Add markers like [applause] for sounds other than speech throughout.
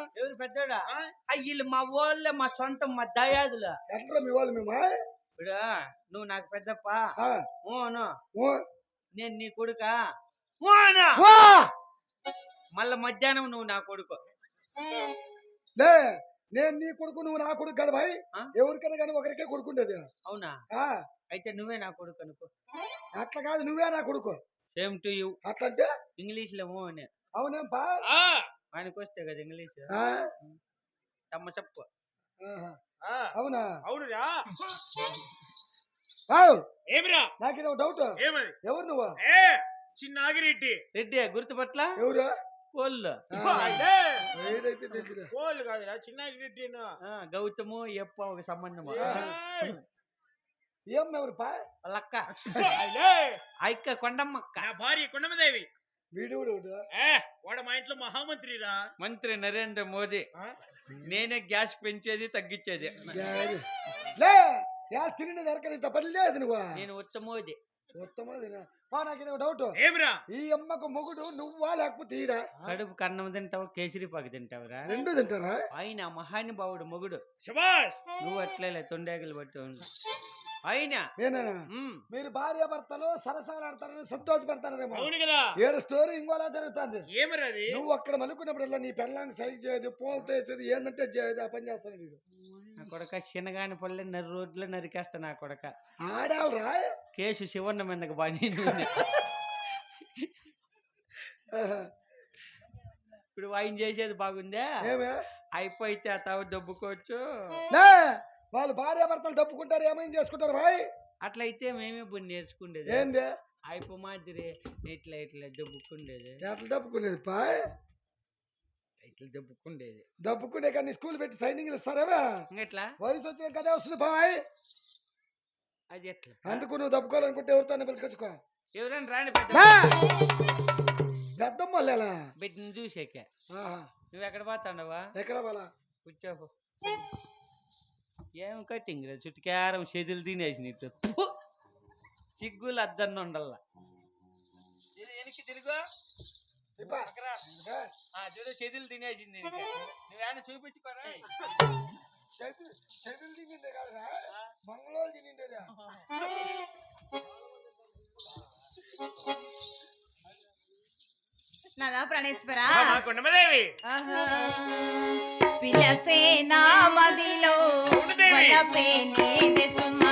ఎవరు పెద్దోడా? వీళ్ళు మా ఊళ్ళో మా సొంతం మా దయాదులు. ఎట్లా మీ వాళ్ళు మేము? ఇప్పుడు నువ్వు నాకు పెద్దప్ప. ఊ, నేను నీ కొడుక! మళ్ళా మధ్యాహ్నం నువ్వు నా కొడుకు. నేను నీ కొడుకు నువ్వు నా కొడుకు కదా భాయ్? ఎవరికైనా కానీ ఒకరికే కొడుకుండేది. అవునా? అయితే నువ్వే నా కొడుకు అనుకో. అట్లా కాదు నువ్వే నా కొడుకు. సేమ్ టు యూ అట్లంటే? ఇంగ్లీష్లో అవునేం ఆయనకు వస్తే కదా ఇంగ్లీష్. ఆ, తమ్మ చెప్పు. అవునా? అవునురా. ఏమిరా? నాకు డౌట్ ఏమది? ఎవరు నువ్వు? ఏ చిన్న ఆగిరెడ్డి రెడ్డి గుర్తుపట్ల? ఎవరు? కోళ్ళు కోళ్ళు కాదురా చిన్న ఆగిరెడ్డి ఆ, గౌతము ఎప్ప ఒక సంబంధము. ఏం. ఎవరు పా? వాళ్ళక్క అయ్యే. అక్క కొండమ్మక్క నా భార్య కొండమదేవి వీడు ఏ వాడు మా ఇంట్లో మహామంత్రిరా. మంత్రి నరేంద్ర మోదీ. నేనే గ్యాస్ పెంచేది తగ్గించేది. దొరకని పని లేదు నువ్వు. నేను ఉత్తమోది ఉత్తమదినా పా నాకు డౌట్ ఏమిరా? ఈ అమ్మకు మొగుడు నువ్వా లేకపోతే ఈడా కడుపు కన్నం తింటావు కేసరి పాకు తింటావురా? రెండు తింటారా? ఆయన మహానుభావుడు మొగుడు. నువ్వు అట్లే తొండేగలు పట్టు. అయినా. మీరు భార్య భర్తలు సరసాలాడతారని సంతోషపడతారేమో. అవును కదా ఏడు స్టోరీ ఇంకోలా జరుగుతుంది. నువ్వు అక్కడ మలుకున్నప్పుడల్లా నీ పెళ్ళాంగి సైజ్ చేయదు పూలు తెచ్చేది ఏంటంటే చేయదు ఆ పని చేస్తాను నీకు. నా కొడక చిన్నగాని పల్లె నరి రోడ్లు నరికేస్తా నా కొడక. ఆడాలరా? కేసు శివన్న మీదకి బాని [laughs] ఆహా. ఇప్పుడు ఆయన చేసేది బాగుందే? ఏమే? అయిపోయితే తావు దొబ్బుకోవచ్చు. లే వాళ్ళు భార్య భర్తలు తప్పుకుంటారు ఏమైంది చేసుకుంటారు భాయ్ అట్లయితే మేమే బుని నేర్చుకుండేది. ఏంది? అయిపో మాదిరి ఇట్లా ఇట్లా దొబ్బుకుండేది. ఎట్లా తప్పుకునేది పాయ్ ఇట్లా దొబ్బుకుండేది. దప్పుకునే కానీ స్కూల్ పెట్టి ట్రైనింగ్ ఇస్తారేవా ఇంకెట్లా? వయసు వచ్చిన కదే వస్తుంది బాయ్. అది ఎట్లా? అందుకు నువ్వు దప్పుకోవాలనుకుంటే ఎవరితో పిలుచుకొచ్చుకో? ఎవరైనా రాని! పెద్దమ్మ బిడ్డను చూసాక. నువ్వు ఎక్కడ పోతాండవా? ఎక్కడ వాళ్ళ కూర్చోపో. ఏం కట్టింగ్ చుట్టుకారం చేతులు తినేసి! సిగ్గులు అద్దన్న ఉండల్లా. ఇది వెనక్కి తిరుగు. చూడు చేతులు తినేసింది. నువ్వేనా చూపించుకోరా? చేతులు తినిందే మంగళవాళ్ళు తినిండేదా నదా ప్రాణేశ్వరా? కొండమదేవి. పిలసే నా మదిలో. వలపే నీది సుమా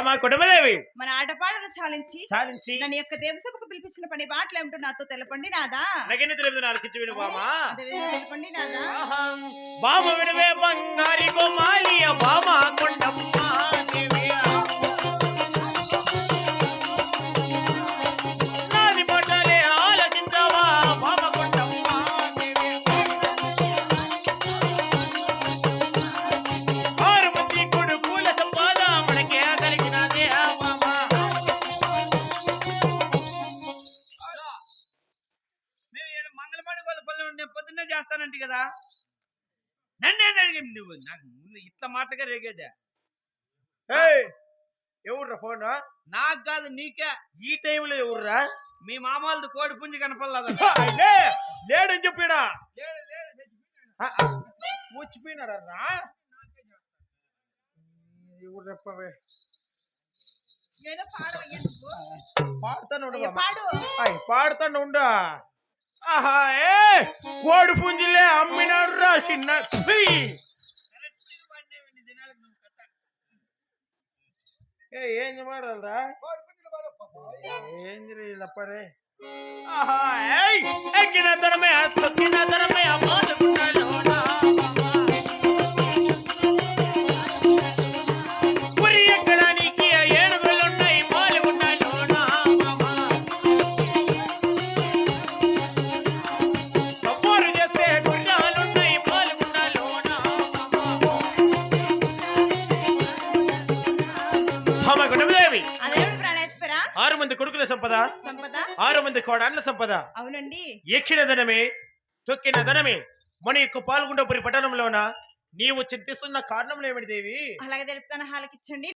మా కుటుంబదేవి. మన ఆటపాటలు చాలించి చాలించి నన్ను యొక్క దేవసభకు పిలిపించిన పని బాటలు ఏమిటో నాతో తెలపండి నాదా? నగిన తెలియదు నాలుగు విను బామా. తెలపండి నాదా. బామ వినవే బంగారి గోమాలియ బామ కొండమ్మ చేస్తానంటే కదా? నన్నే అడిగింది నువ్వు నాకు ముందు ఇట్లా మాటగా రేగేదే. ఏయ్, ఎవర్రా ఫోన్? నాకు కాదు నీకే. ఈ టైంలో ఎవర్రా మీ మామూలు కోడి పుంజి కనపడలేదు? లేడని చెప్పినా? లేడు, లేడు, చచ్చిపోయాడు. వచ్చిపోయినారా ఎవరు పాడుతాను పాడుతాను ఉండు. కోడి పుంజులే అమ్మినాడు రా చిన్న. ఫీ. కరెక్ట్గా పడినావు ఇన్ని ఏం పాడాలరా కోడి పుంజులు ఆహా ఏయ్! ఎక్కిన తనమే తొక్కిన తనమే హమ గుణమదేవి అదేమిటి ప్రాణేశ్వర? ఆరు మంది కొడుకుల సంపద. సంపద? ఆరు మంది కోడాన్ల సంపద. అవునండి. ఎక్కిన ధనమే తొక్కిన ధనమే. మన యొక్క పాల్గొండపురి పట్టణంలోన నీవు చింతిస్తున్న కారణం ఏమిటి దేవి? అలాగే తెలుపుతాను హాలకిచ్చండి.